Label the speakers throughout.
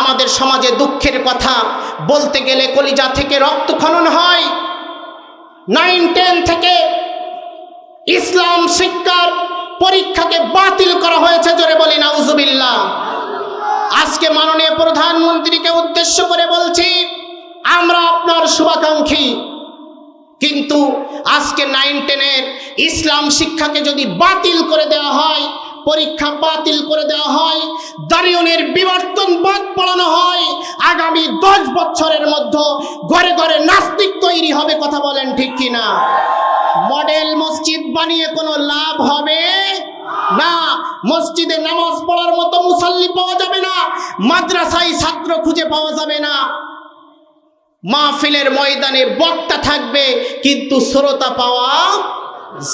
Speaker 1: আমাদের সমাজে দুঃখের কথা বলতে গেলে কলিজা থেকে রক্ত খনন হয়। নাইন টেন থেকে ইসলাম শিক্ষার পরীক্ষাকে বাতিল করা হয়েছে, জোরে বলি নাউজুবিল্লাহ। আজকে মাননীয় প্রধানমন্ত্রীকে উদ্দেশ্য করে বলছি, আমরা আপনার শুভাকাঙ্ক্ষী। কিন্তু আজকে নাইন টেনের ইসলাম শিক্ষাকে যদি বাতিল করে দেওয়া হয় পরীক্ষা বাতিল করে দেওয়া হয়, দারিয়নের বিবর্তন বাদ পড়ানো হয়। আগামী দশ বছরের মধ্যে ঘরে ঘরে নাস্তিক তৈরি হবে কথা বলেন ঠিক কিনা? মডেল মসজিদ বানিয়ে কোনো লাভ হবে? না, মসজিদে নামাজ পড়ার মতো মুসল্লি পাওয়া যাবে না, মাদ্রাসায় ছাত্র খুঁজে পাওয়া যাবে না। মাহফিলের ময়দানে বক্তা থাকবে, কিন্তু শ্রোতা পাওয়া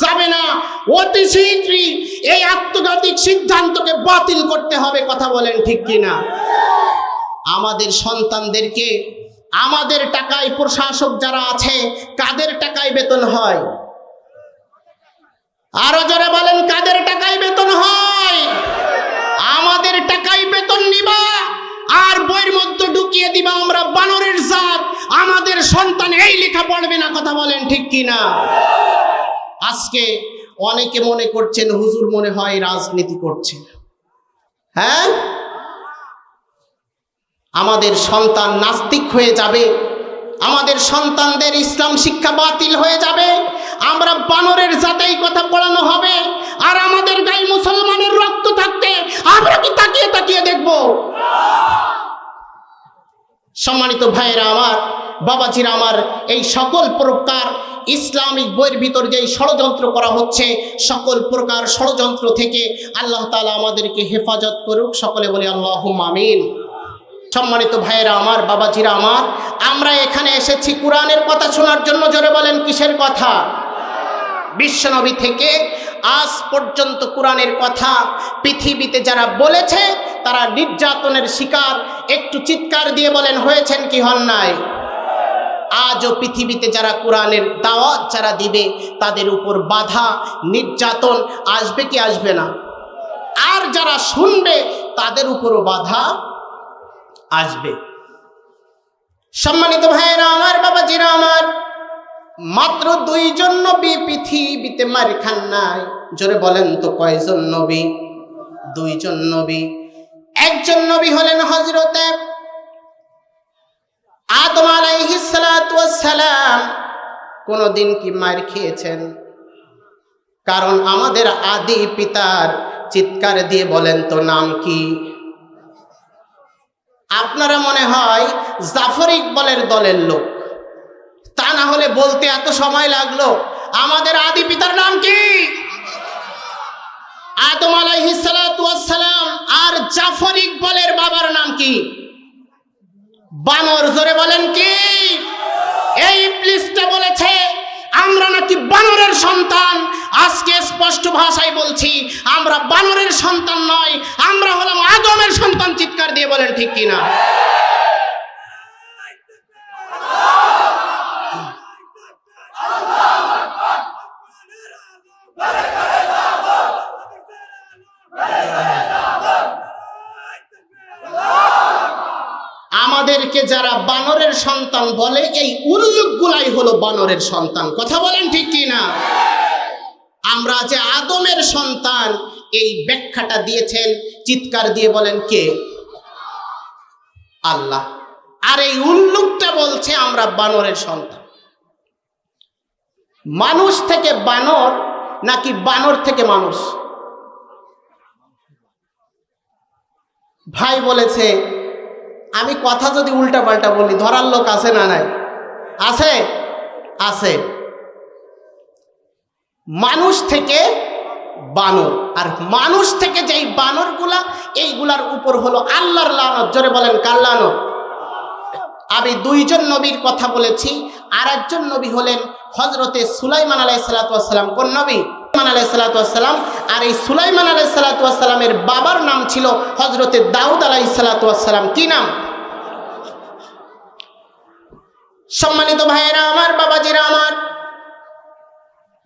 Speaker 1: যাবে না। অতি শীঘ্রই এই আত্মঘাতিক সিদ্ধান্তকে বাতিল করতে হবে, কথা বলেন ঠিক কিনা? আমাদের সন্তানদেরকে আমাদের টাকায় প্রশাসক যারা আছে, কাদের টাকায় বেতন হয়? আরও জোরে বলেন, কাদের টাকায় বেতন হয়? আমাদের টাকায় বেতন নিবা, আর বইয়ের মধ্যে ঢুকিয়ে দিবা আমরা বানরের জাত। আমাদের সন্তান এই লেখা পড়বে না, কথা বলেন ঠিক কি না আজকে অনেকে মনে করছেন হুজুর মনে হয় রাজনীতি করছে। হ্যাঁ? আমাদের সন্তান নাস্তিক হয়ে যাবে, আমাদের সন্তানদের ইসলাম শিক্ষা বাতিল হয়ে যাবে, আমরা বানরের জাতেই কথা পড়ানো হবে, আর আমাদের গায়ে মুসলমানের রক্ত থাকতে আমরা কি তাকিয়ে তাকিয়ে দেখব? সম্মানিত ভাইয়েরা আমার, বাবাজিরা আমার, এই সকল প্রকার ইসলামিক বইয়ের ভিতর যেই ষড়যন্ত্র করা হচ্ছে, সকল প্রকার ষড়যন্ত্র থেকে আল্লাহ তালা আমাদেরকে হেফাজত করুক। সকলে বলি আল্লাহ আমিন। সম্মানিত ভাইয়েরা আমার, বাবাজিরা আমার, আমরা এখানে এসেছি কোরআনের কথা শোনার জন্য, জোরে বলেন কিসের কথা? বিশ্বনবী থেকে আজ পর্যন্ত কোরআনের কথা পৃথিবীতে যারা বলেছে, তারা নির্যাতনের শিকার। একটু চিৎকার দিয়ে বলেন, হয়েছেন কি হন নাই? আজও পৃথিবীতে যারা কোরআনের দাওয়াত যারা দিবে, তাদের উপর বাধা, নির্যাতন আসবে কি আসবে না? আর যারা শুনবে, তাদের উপরও বাধা আসবে। সম্মানিত ভাইয়েরা, আমার বাবাজিরা, আমার মাত্র দুইজন নবী পৃথিবীতে মার খান নাই। জোরে বলেন তো, কয়জন নবী? দুইজন নবী। একজন নবী হলেন হজরতে আদম আলাইহিস সালাতু ওয়াস সালাম কোনদিন কি মার খেয়েছেন? কারণ আমাদের আদি পিতার চিৎকার দিয়ে বলেন তো নাম কি? আপনারা মনে হয় জাফর ইকবলের দলের লোক। তা না হলে বলতে এত সময় লাগল। আমাদের আদি পিতার নাম কি? আদম আলাইহিসালাম আর জাফর ইকবলের বাবার নাম কি? বানর, জোরে বলেন কি? এই প্লিজটা বলেছে, আমরা নাকি বানরের সন্তান। আজকে স্পষ্ট ভাষায় বলছি, আমরা বানরের সন্তান নয়, আমরা হলাম আদমের সন্তান। চিৎকার দিয়ে বলেন ঠিক কিনা? আমাদেরকে যারা বানরের সন্তান বলে, এই উল্লেখগুলাই হলো বানরের সন্তান। কথা বলেন ঠিক কি না আমরা যে আদমের সন্তান, এই ব্যাখ্যাটা দিয়েছেন, চিৎকার দিয়ে বলেন কে? আল্লাহ। আর এই উল্লুকটা বলছে আমরা বানরের সন্তান। মানুষ থেকে বানর নাকি বানর থেকে মানুষ? ভাই বলেছে আমি কথা যদি উল্টা পাল্টা বলি, ধরার লোক আছে না নাই? আছে? আছে। মানুষ থেকে বানর। আর মানুষ থেকে যেই বানরগুলা, এইগুলার উপর হলো আল্লাহর লানত। জোরে বলেন, কার লানত? আমি দুইজন নবীর কথা বলেছি আর একজন নবী হলেন হজরতে সুলাইমান আলাই সালাতাম কোন নবী? আর এই সুলাইমান আলাই সালাতামের বাবার নাম ছিল হজরতে দাউদ আলাই সালাতাম কি নাম? সম্মানিত ভাইয়েরা, আমার বাবাজিরা, আমার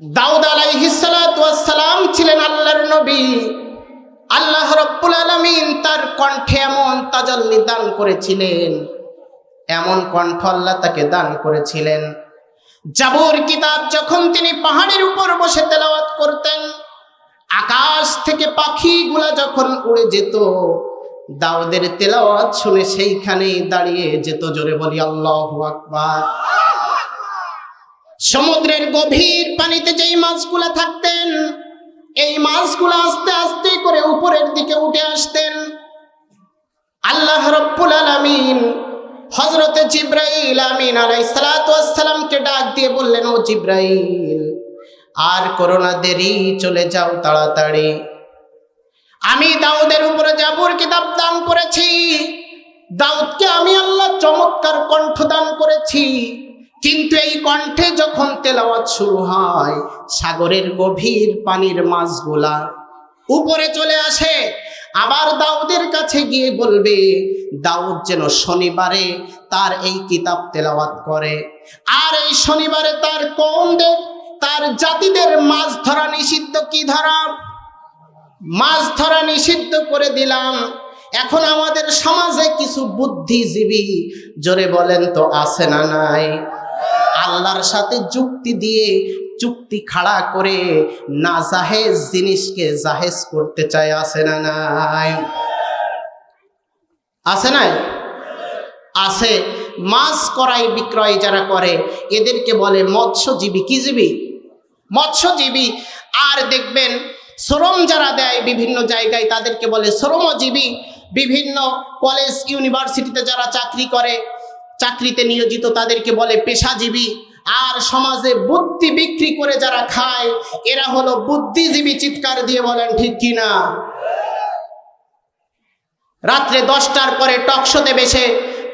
Speaker 1: দাউদ আলাইহিসালাম ছিলেন আল্লাহর নবী। আল্লাহ রব্বুল আলমিন তার কণ্ঠে এমন তাজাল্লি দান করেছিলেন, এমন কণ্ঠ আল্লাহ তাকে দান করেছিলেন। জাবুর কিতাব যখন তিনি পাহাড়ের উপর বসে তেলাওয়াত করতেন, আকাশ থেকে পাখিগুলা যখন উড়ে যেত দাউদের তেলাওয়াত শুনে সেইখানেই দাঁড়িয়ে যেত জোরে বলি, আল্লাহ আকবার। সমুদ্রের গভীর পানিতে যেই মাছগুলা থাকতেন, এই মাছগুলো আস্তে আস্তে করে উপরের দিকে উঠে আসতেন। আল্লাহ রব্বুল আলামিন হজরতে জিব্রাইল আমিন আলাইসালামকে ডাক দিয়ে বললেন, ও জিব্রাইল, আর করোনা দেরি, চলে যাও তাড়াতাড়ি। আমি দাউদের উপরে জাবুর কিতাব দান করেছি। দাউদকে আমি আল্লাহ চমৎকার কণ্ঠ দান করেছি। কিন্তু এই কণ্ঠে যখন তেলাওয়াত শুরু হয়, সাগরের গভীর পানির মাছগুলা উপরে চলে আসে। আবার দাউদের কাছে গিয়ে বলবে, দাউদ যেন শনিবারে তার এই কিতাব তেলাওয়াত করে। আর এই শনিবারে তার কমদের তার জাতিদের মাছ ধরা নিষিদ্ধ কি ধরা? মাছ ধরা নিষিদ্ধ করে দিলাম। এখন আমাদের সমাজে কিছু বুদ্ধিজীবী জোরে বলেন তো আছে না নাই? আল্লাহর সাথে যুক্তি দিয়ে চুক্তি খাড়া করে না জাহেজ জিনিসকে জাহেজ করতে চায় আছে না নাই? আছে নাই? আছে। মাছ করাই বিক্রয় যারা করে, এদেরকে বলে মৎস্যজীবী। কি জীবী? মৎস্যজীবী। আর দেখবেন শ্রম যারা দেয় বিভিন্ন জায়গায় তাদেরকে বলে শ্রমজীবী। বিভিন্ন কলেজ ইউনিভার্সিটিতে যারা চাকরি করে, চাকরিতে নিয়োজিত তাদেরকে বলে পেশাজীবী। আর সমাজে বুদ্ধি বিক্রি করে যারা খায়, এরা হলো বুদ্ধিজীবী চিৎকার দিয়ে বলেন, ঠিক কিনা রাত্রে দশটার পরে টকশোতে বেশে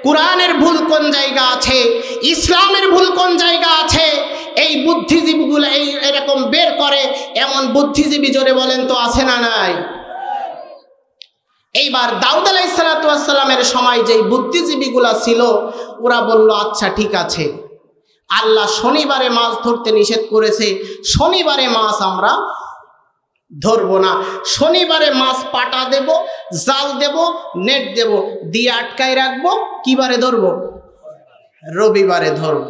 Speaker 1: কোরআনের ভুল কোন জায়গা আছে, ইসলামের ভুল কোন জায়গা আছে, এই বুদ্ধিজীবীগুলো এই এরকম বের এমন বুদ্ধিজীবী জোরে বলেন, তো আছে না নাই? এইবার দাউদ আলাইসালামের সময় যেই বুদ্ধিজীবীগুলা ছিল, ওরা বলল আচ্ছা ঠিক আছে। আল্লাহ শনিবারে মাছ ধরতে নিষেধ করেছে। শনিবারে মাছ আমরা ধরবো না। শনিবারে মাছ পাটা দেব, জাল দেব, নেট দেব, দিয়ে আটকায় রাখব। কিবারে ধরবো? রবিবারে ধরব।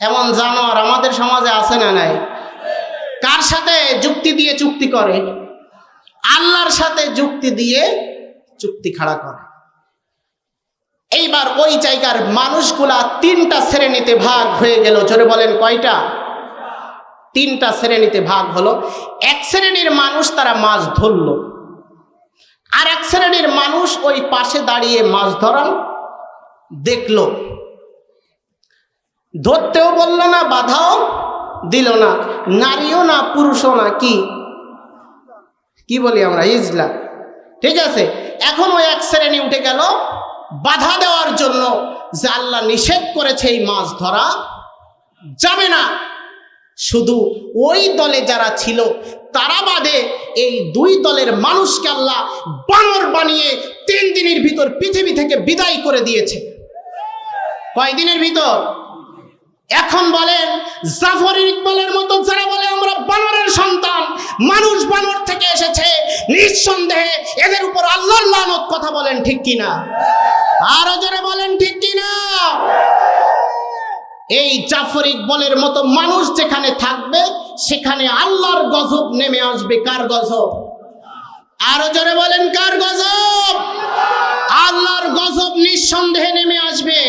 Speaker 1: এমন জানোয়ার আমাদের সমাজে আছে না নাই? কার সাথে যুক্তি দিয়ে চুক্তি করে? আল্লাহর সাথে যুক্তি দিয়ে চুক্তি খাড়া করে। এইবার ওই জায়গার মানুষগুলা তিনটা শ্রেণীতে ভাগ হয়ে গেল। জোরে বলেন কয়টা? তিনটা শ্রেণীতে ভাগ হলো। এক শ্রেণির মানুষ তারা মাছ ধরল। আর এক শ্রেণির মানুষ ওই পাশে দাঁড়িয়ে মাছ ধরান দেখল। ধরতেও বলল না, বাধাও দিল না। নারীও না, পুরুষও না, কি? কি বলি আমরা? ইজলা। ঠিক আছে? এখন ওই এক শ্রেণি উঠে গেল। বাধা দেওয়ার জন্য যে আল্লাহ নিষেধ করেছে এই মাছ ধরা যাবে না। শুধু ওই দলে যারা ছিল, তারা বাদে এই দুই দলের মানুষকে আল্লাহ বানর বানিয়ে তিন দিনের ভিতর পৃথিবী থেকে বিদায় করে দিয়েছে। কয়দিনের ভিতর? এখন বলেন, জাফর ইকবালের মতো যারা বলে আমরা বানরের সন্তান, মানুষ বানর থেকে এসেছে, নিঃসন্দেহে এদের উপর আল্লাহর লানত কথা বলেন ঠিক কিনা? আরও জোরে বলেন ঠিক কিনা? এই জাফর ইকবলের মতো মানুষ যেখানে থাকবে, সেখানে আল্লাহর গজব নেমে আসবে। কার গজব? আরও জোরে বলেন, কার গজব? আল্লাহর গজব নিঃসন্দেহে নেমে আসবে।